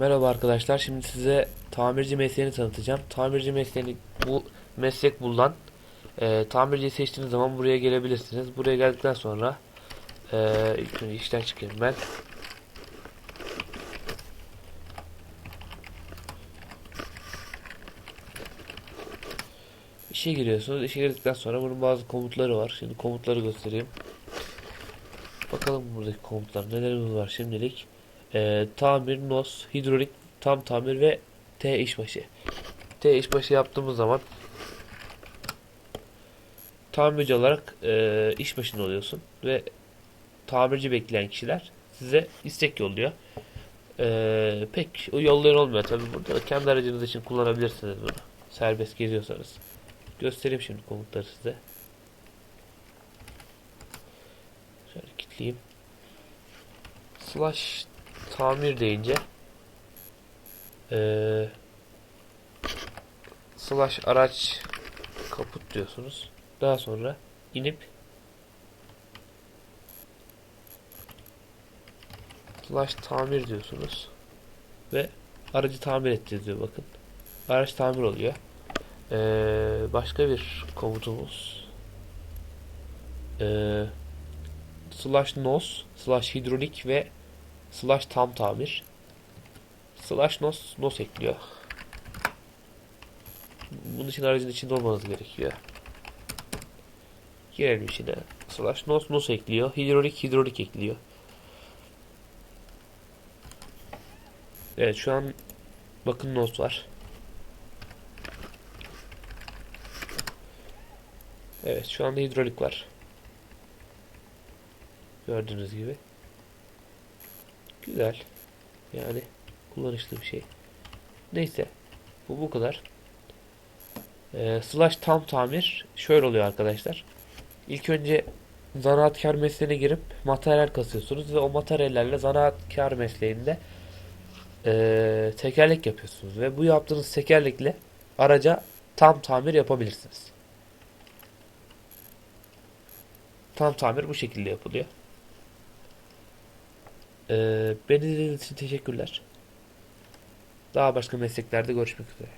Merhaba arkadaşlar. Şimdi size tamirci mesleğini tanıtacağım. Tamirci mesleğini bu meslek bulunan e, tamirciyi seçtiğiniz zaman buraya gelebilirsiniz. Buraya geldikten sonra e, ilk önce işten çıkayım ben. İşe giriyorsunuz. İşe girdikten sonra bunun bazı komutları var. Şimdi komutları göstereyim. Bakalım buradaki komutlar nelerimiz var şimdilik. Ee, tamir, nos, hidrolik, tam tamir ve T işbaşı. T işbaşı yaptığımız zaman tamirci olarak e, iş başında oluyorsun ve tamirci bekleyen kişiler size istek yolluyor. Ee, pek o yollayan olmuyor tabi burada. Kendi aracınız için kullanabilirsiniz bunu. Serbest geziyorsanız. Göstereyim şimdi komutları size. Şöyle kilitleyeyim. Slash tamir deyince eee slash araç kaput diyorsunuz. Daha sonra inip slash tamir diyorsunuz. Ve aracı tamir edeceğiz diyor bakın. Araç tamir oluyor. Ee, başka bir komutumuz ee, slash nos slash hidrolik ve slash tam tamir slash nos nos ekliyor. Bunun için aracın içinde olmanız gerekiyor. Girelim içine. Slash nos nos ekliyor. Hidrolik hidrolik ekliyor. Evet şu an bakın nos var. Evet şu anda hidrolik var. Gördüğünüz gibi. Güzel. Yani kullanışlı bir şey. Neyse. Bu bu kadar. Ee, slash tam tamir şöyle oluyor arkadaşlar. İlk önce zanaatkar mesleğine girip materyal kasıyorsunuz ve o materyallerle zanaatkar mesleğinde ee, tekerlek yapıyorsunuz ve bu yaptığınız tekerlekle araca tam tamir yapabilirsiniz. Tam tamir bu şekilde yapılıyor. Ee, beni dinlediğiniz için teşekkürler. Daha başka mesleklerde görüşmek üzere.